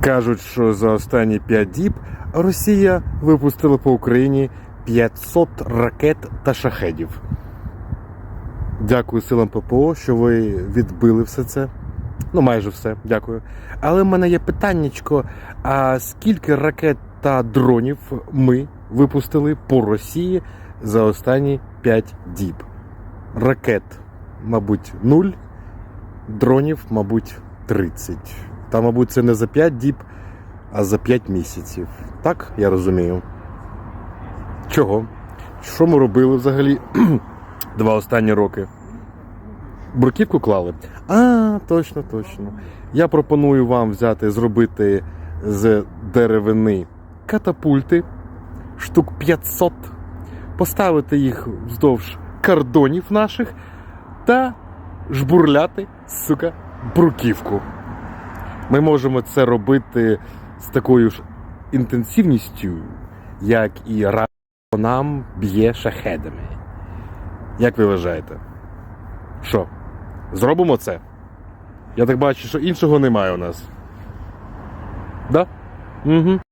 Кажуть, що за останні 5 діб Росія випустила по Україні 500 ракет та шахедів. Дякую силам ППО, що ви відбили все це. Ну, майже все, дякую. Але в мене є питаннячко: а скільки ракет та дронів ми випустили по Росії за останні 5 діб? Ракет, мабуть, 0, дронів, мабуть, 30. Та, мабуть, це не за 5 діб, а за 5 місяців. Так, я розумію. Чого? Що ми робили взагалі два останні роки? Бруківку клали? А, точно, точно. Я пропоную вам взяти, зробити з деревини катапульти штук 500, поставити їх вздовж кордонів наших та жбурляти, сука, бруківку. Ми можемо це робити з такою ж інтенсивністю, як і радіо нам б'є шахедами. Як ви вважаєте? Що? Зробимо це? Я так бачу, що іншого немає у нас. Да? Угу.